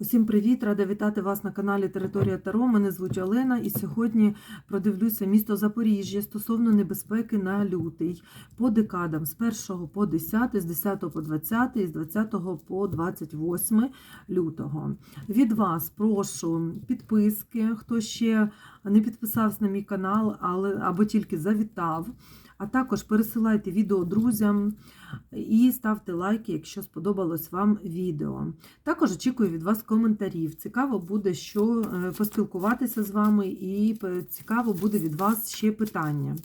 Усім привіт! Рада вітати вас на каналі Територія Таро. Мене звуть Олена, і сьогодні продивлюся місто Запоріжжя стосовно небезпеки на лютий по декадам з 1 по 10, з 10 по 20 і з 20 по 28 лютого. Від вас прошу підписки, хто ще не підписався на мій канал, але або тільки завітав. А також пересилайте відео друзям і ставте лайки, якщо сподобалось вам відео. Також очікую від вас коментарів. Цікаво буде, що е, поспілкуватися з вами, і е, цікаво буде від вас ще питання.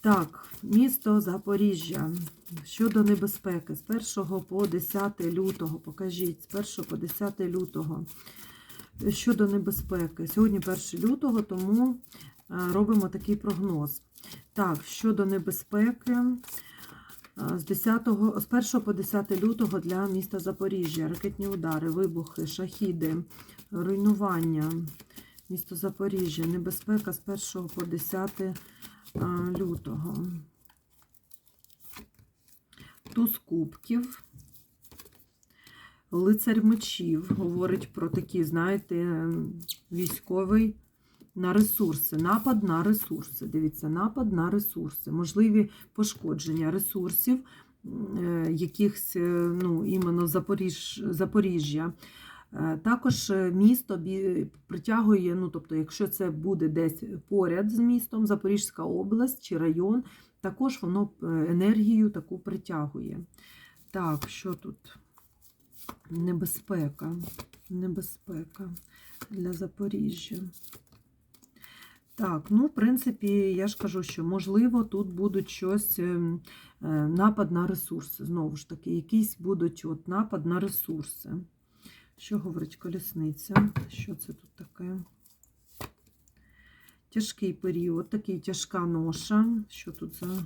Так, місто Запоріжжя. Щодо небезпеки, з 1 по 10 лютого, покажіть, з 1 по 10 лютого. Щодо небезпеки. Сьогодні 1 лютого, тому е, робимо такий прогноз. Так, щодо небезпеки, з 10, з 1 по 10 лютого для міста Запоріжжя, ракетні удари, вибухи, шахіди, руйнування. Місто Запоріжжя, небезпека з 1 по 10 лютого. Туз кубків. Лицарь мечів говорить про такий, знаєте, військовий на ресурси, напад на ресурси. Дивіться, напад на ресурси, можливі пошкодження ресурсів, е, якихось, е, ну, іменно Запоріж, Запоріжжя. Е, також місто притягує, ну, тобто, якщо це буде десь поряд з містом, Запорізька область чи район, також воно енергію таку притягує. Так, що тут? Небезпека. Небезпека для Запоріжжя. Так, ну, в принципі, я ж кажу, що можливо тут будуть щось ем, е, напад на ресурси. Знову ж таки, якийсь будуть от напад на ресурси. Що говорить колісниця? Що це тут таке? Тяжкий період, такий тяжка ноша. Що тут за.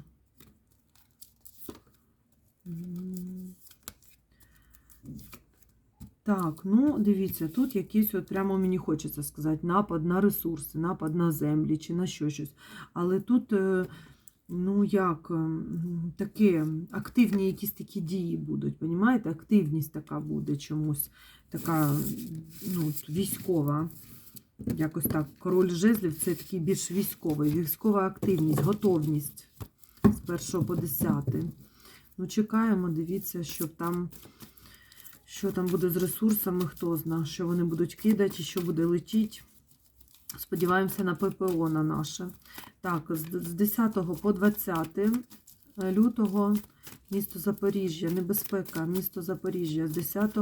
Так, ну дивіться, тут якийсь, от прямо мені хочеться сказати, напад на ресурси, напад на землі чи на що щось. Але тут, е, ну як, такі активні якісь такі дії будуть, понімаєте? Активність така буде чомусь, така ну, військова. Якось так, король жезлів це такий більш військовий, військова активність, готовність з 1 по 10. Ну, чекаємо, дивіться, щоб там. Що там буде з ресурсами, хто знає, що вони будуть кидати, і що буде летіти. Сподіваємося на ППО на наше. Так, з 10 по 20 лютого місто Запоріжжя, небезпека, місто Запоріжжя з 10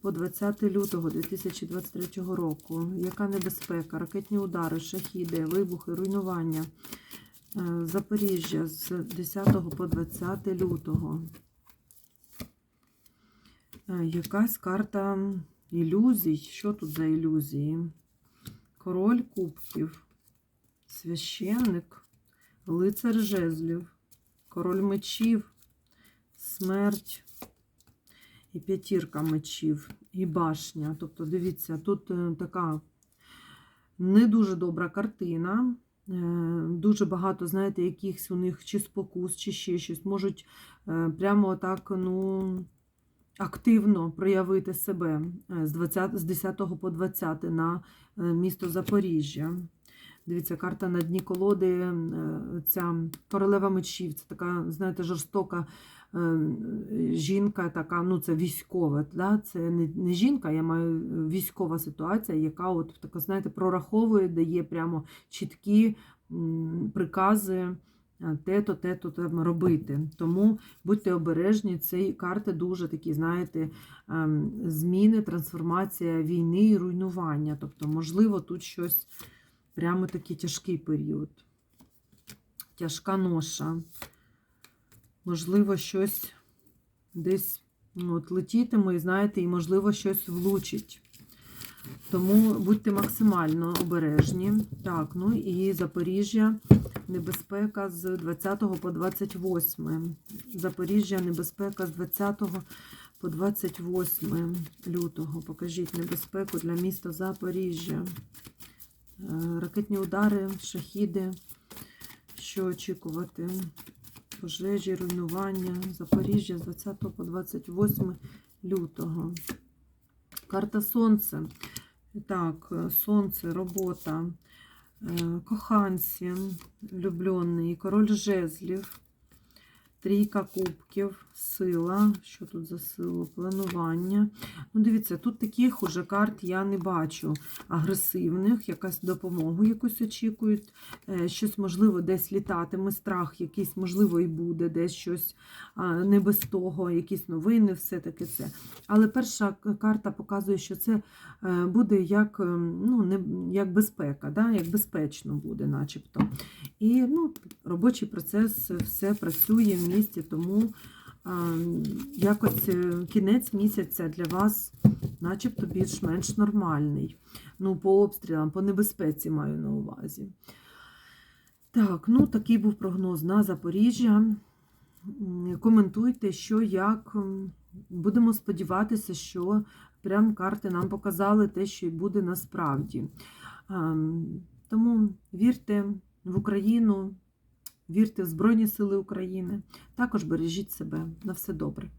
по 20 лютого 2023 року. Яка небезпека? Ракетні удари, шахіди, вибухи, руйнування. Е, Запоріжжя з 10 по 20 лютого. Е, якась карта ілюзій. Що тут за ілюзії? Король кубків, священник, лицар жезлів, король мечів, смерть і п'ятірка мечів, і башня. Тобто, дивіться, тут е, така не дуже добра картина. Е, дуже багато, знаєте, якихось у них чи спокус, чи ще щось. Можуть прямо так, ну активно проявити себе е, з 20, з 10 по 20 на е, місто Запоріжжя. Дивіться, карта на дні колоди, е, ця королева мечів, це така, знаєте, жорстока жінка, така, ну це військова. Да? Це не не жінка, я маю військова ситуація, яка от така, знаєте, прораховує, дає прямо чіткі прикази те-то, те-то треба робити. Тому будьте обережні, ці карти дуже такі, знаєте, ем, зміни, трансформація війни і руйнування. Тобто, можливо, тут щось прямо такий тяжкий період. Тяжка ноша. Можливо, щось десь ну, от летітиме, знаєте, і, можливо, щось влучить. Тому будьте максимально обережні. Так, ну і Запоріжжя, небезпека з 20 по 28. Запоріжжя, небезпека з 20 по 28 лютого. Покажіть небезпеку для міста Запоріжжя. Е, ракетні удари, шахіди. Що очікувати? Пожежі, руйнування. Запоріжжя з 20 по 28 лютого Карта Сонце. Так, е, сонце, робота, е, коханці, влюблений, король жезлів, трійка кубків, сила. Що тут за силу? Планування. Ну, дивіться, тут таких уже карт я не бачу агресивних, якась допомогу якусь очікують, е, щось, можливо, десь літатиме, страх якийсь, можливо, і буде, десь щось не без того, якісь новини, все таке це. Але перша карта показує, що це е, буде як, е, ну, не, як безпека, да? як безпечно буде, начебто. І ну, робочий процес все працює в місті, тому якось е, кінець місяця для вас начебто більш-менш нормальний. Ну, по обстрілам, по небезпеці маю на увазі. Так, ну такий був прогноз на Запоріжжя. Коментуйте, що як. Будемо сподіватися, що прям карти нам показали те, що й буде насправді. Тому вірте в Україну, вірте в Збройні Сили України. Також бережіть себе. На все добре.